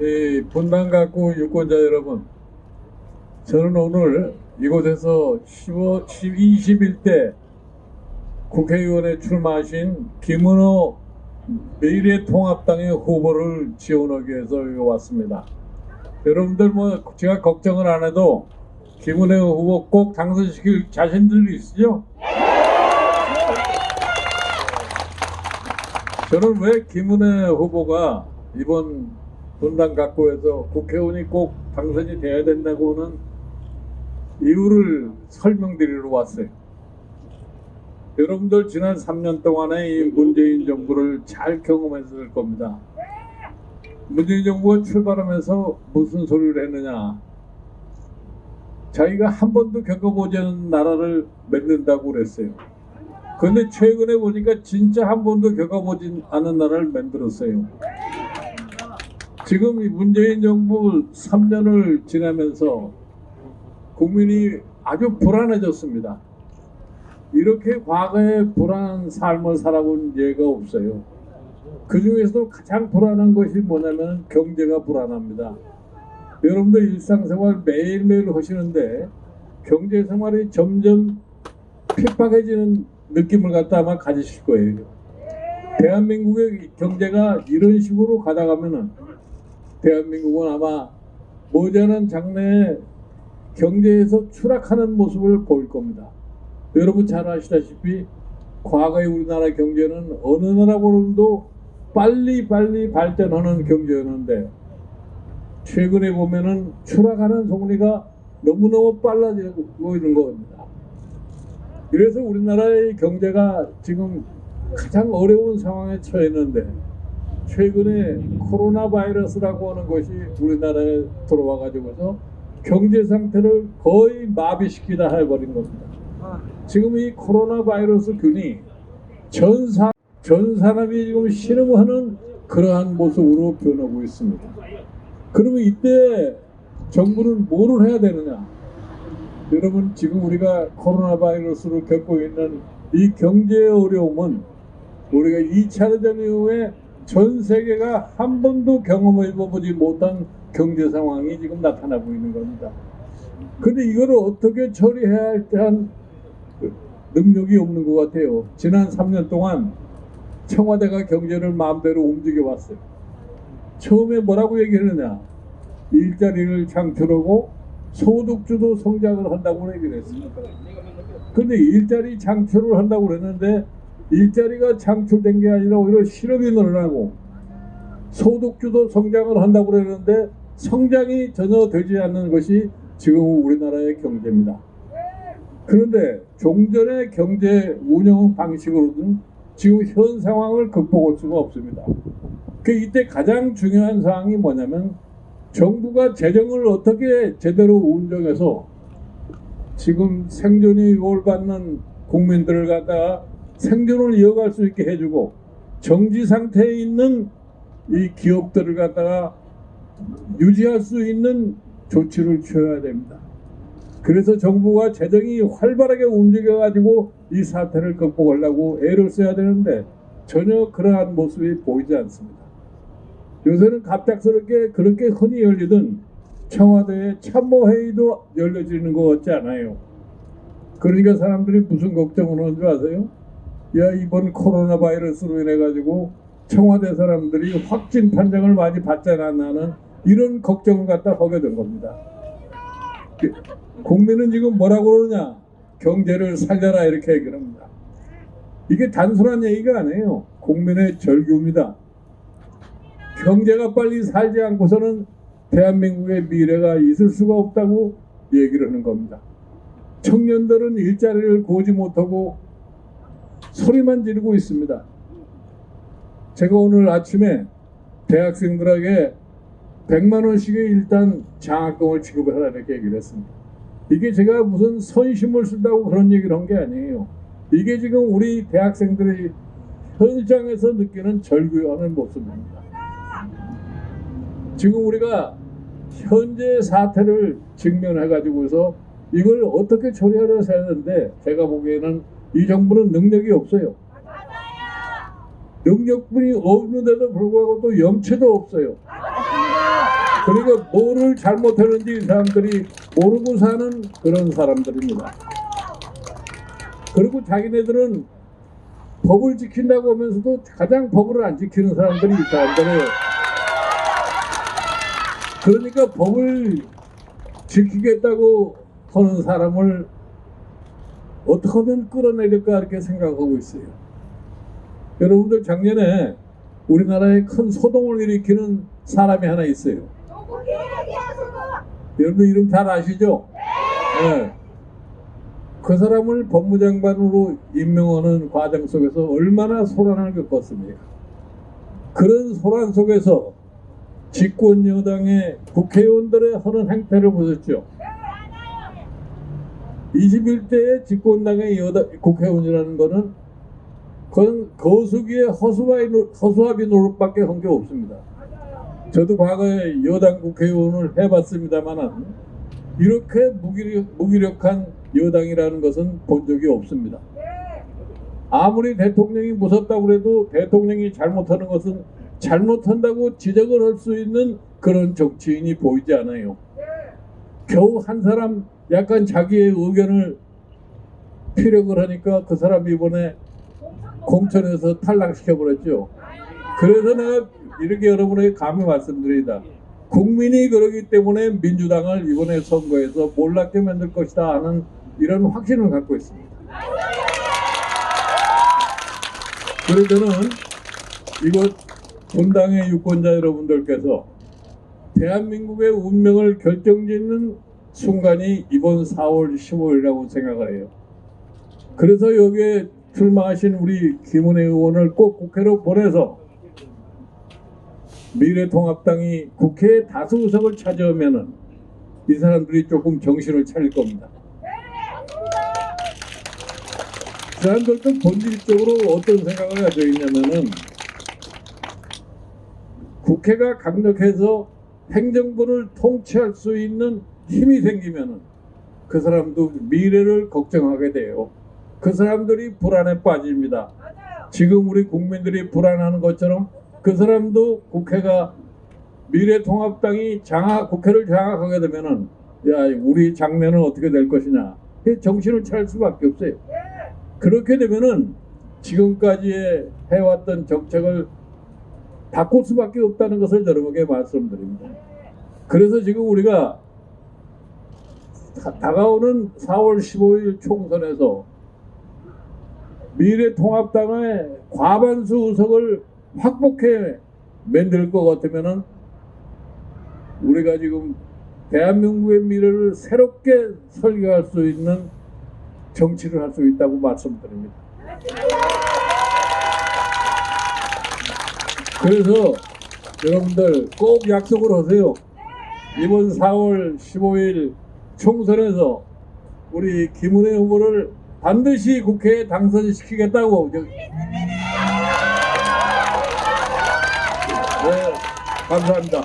이 분당 갖고 유권자 여러분, 저는 오늘 이곳에서 15, 21대 국회의원에 출마하신 김은호 미래 통합당의 후보를 지원하기 위해서 왔습니다. 여러분들 뭐 제가 걱정을 안 해도 김은혜 후보 꼭 당선시킬 자신들 있으죠? 저는 왜 김은혜 후보가 이번 분당 각구에서 국회의원이 꼭 당선이 돼야 된다고는 이유를 설명드리러 왔어요. 여러분들 지난 3년 동안의 이 문재인 정부를 잘 경험했을 겁니다. 문재인 정부가 출발하면서 무슨 소리를 했느냐. 자기가 한 번도 겪어보지 않은 나라를 만든다고 그랬어요. 그런데 최근에 보니까 진짜 한 번도 겪어보지 않은 나라를 만들었어요. 지금 이 문재인 정부 3년을 지나면서 국민이 아주 불안해졌습니다. 이렇게 과거에 불안한 삶을 살아본 예가 없어요. 그 중에서도 가장 불안한 것이 뭐냐면 경제가 불안합니다. 여러분들 일상생활 매일매일 하시는데 경제생활이 점점 핍박해지는 느낌을 갖다 아마 가지실 거예요. 대한민국의 경제가 이런 식으로 가다가면은 대한민국은 아마 머지않은 장래에 경제에서 추락하는 모습을 보일 겁니다. 여러분 잘 아시다시피 과거의 우리나라 경제는 어느 나라보다도 빨리 빨리 발전하는 경제였는데 최근에 보면은 추락하는 속리가 너무너무 빨라지고 있는 겁니다. 그래서 우리나라의 경제가 지금 가장 어려운 상황에 처했는데 최근에 코로나 바이러스라고 하는 것이 우리나라에 들어와 가지고서 경제 상태를 거의 마비시키다 해버린 겁니다. 지금 이 코로나 바이러스 균이 전, 사, 전 산업이 지금 신음하는 그러한 모습으로 변하고 있습니다. 그러면 이때 정부는 뭐를 해야 되느냐? 여러분 지금 우리가 코로나 바이러스로 겪고 있는 이 경제 어려움은 우리가 2차 대전 이후에 전 세계가 한 번도 경험해 보지 못한 경제 상황이 지금 나타나고 있는 겁니다. 근데 이거를 어떻게 처리해야 할 때한 능력이 없는 것 같아요. 지난 3년 동안 청와대가 경제를 마음대로 움직여 왔어요. 처음에 뭐라고 얘기했느냐? 일자리를 창출하고 소득주도 성장을 한다고 얘기를 했습니다. 근데 일자리 창출을 한다고 그랬는데 일자리가 창출된 게 아니라 오히려 실업이 늘어나고 소득주도 성장을 한다고 그랬는데 성장이 전혀 되지 않는 것이 지금 우리나라의 경제입니다. 그런데 종전의 경제 운영 방식으로는 지금 현 상황을 극복할 수가 없습니다. 그 이때 가장 중요한 사항이 뭐냐면 정부가 재정을 어떻게 제대로 운영해서 지금 생존이 요구받는 국민들을 갖다가 생존을 이어갈 수 있게 해주고 정지 상태에 있는 이 기업들을 갖다가 유지할 수 있는 조치를 취해야 됩니다. 그래서 정부가 재정이 활발하게 움직여가지고 이 사태를 극복하려고 애를 써야 되는데 전혀 그러한 모습이 보이지 않습니다. 요새는 갑작스럽게 그렇게 흔히 열리던 청와대의 참모회의도 열려지는 것 같지 않아요. 그러니까 사람들이 무슨 걱정을 하는 줄 아세요? 야 이번 코로나 바이러스로 인해 가지고 청와대 사람들이 확진 판정을 많이 받지 않았나는 이런 걱정을 갖다 하게 된 겁니다. 국민은 지금 뭐라고 그러느냐? 경제를 살려라 이렇게 얘기를 합니다. 이게 단순한 얘기가 아니에요. 국민의 절규입니다. 경제가 빨리 살지 않고서는 대한민국의 미래가 있을 수가 없다고 얘기를 하는 겁니다. 청년들은 일자리를 구하지 못하고 소리만 지르고 있습니다. 제가 오늘 아침에 대학생들에게 100만 원씩의 일단 장학금을 지급하라 이렇게 얘기를 했습니다. 이게 제가 무슨 선심을 쓴다고 그런 얘기를 한 게 아니에요. 이게 지금 우리 대학생들이 현장에서 느끼는 절규하는 모습입니다. 지금 우리가 현재 사태를 직면해 가지고서 이걸 어떻게 처리하려 해야 되는데 제가 보기에는 이 정부는 능력이 없어요. 능력뿐이 없는데도 불구하고 또 염치도 없어요. 그러니까 뭐를 잘못했는지 이 사람들이 모르고 사는 그런 사람들입니다. 그리고 자기네들은 법을 지킨다고 하면서도 가장 법을 안 지키는 사람들이 이 사람들이에요. 그러니까 법을 지키겠다고 하는 사람을 어떻게 하면 끌어내릴까 이렇게 생각하고 있어요. 여러분들 작년에 우리나라에 큰 소동을 일으키는 사람이 하나 있어요. 여러분 이름 잘 아시죠? 네. 그 사람을 법무장관으로 임명하는 과정 속에서 얼마나 소란을 겪었습니까? 그런 소란 속에서 집권 여당의 국회의원들의 하는 행태를 보셨죠? 21대의 집권당의 여당, 국회의원이라는 거는 그건 거수기의 허수아비, 노- 허수아비 노릇밖에 한 게 없습니다. 저도 과거에 여당 국회의원을 해봤습니다만은 이렇게 무기력, 무기력한 여당이라는 것은 본 적이 없습니다. 아무리 대통령이 무섭다고 해도 대통령이 잘못하는 것은 잘못한다고 지적을 할 수 있는 그런 정치인이 보이지 않아요. 겨우 한 사람 약간 자기의 의견을 피력을 하니까 그 사람 이번에 공천에서 탈락시켜버렸죠. 그래서 내가 이렇게 여러분에게 감히 말씀드립니다. 국민이 그러기 때문에 민주당을 이번에 선거에서 몰락게 만들 것이다 하는 이런 확신을 갖고 있습니다. 그래서 저는 이곳 분당의 유권자 여러분들께서 대한민국의 운명을 결정짓는 순간이 이번 4월 15일이라고 생각을 해요. 그래서 여기에 출마하신 우리 김은혜 의원을 꼭 국회로 보내서 미래통합당이 국회에 다수 의석을 차지하면은 이 사람들이 조금 정신을 차릴 겁니다. 그 사람들도 본질적으로 어떤 생각을 가지고 있냐면은 국회가 강력해서 행정부를 통치할 수 있는 힘이 생기면은 그 사람도 미래를 걱정하게 돼요. 그 사람들이 불안에 빠집니다. 지금 우리 국민들이 불안하는 것처럼 그 사람도 국회가 미래통합당이 장악 국회를 장악하게 되면은 야 우리 장래는 어떻게 될 것이냐 이 정신을 차릴 수밖에 없어요. 그렇게 되면은 지금까지 해왔던 정책을 바꿀 수밖에 없다는 것을 여러분에게 말씀드립니다. 그래서 지금 우리가 다- 다가오는 4월 15일 총선에서 미래통합당의 과반수 의석을 확복해 만들 것 같으면은 우리가 지금 대한민국의 미래를 새롭게 설계할 수 있는 정치를 할 수 있다고 말씀드립니다. 그래서 여러분들 꼭 약속을 하세요. 이번 4월 15일 총선에서 우리 김은혜 후보를 반드시 국회에 당선시키겠다고 저- 네, 감사합니다.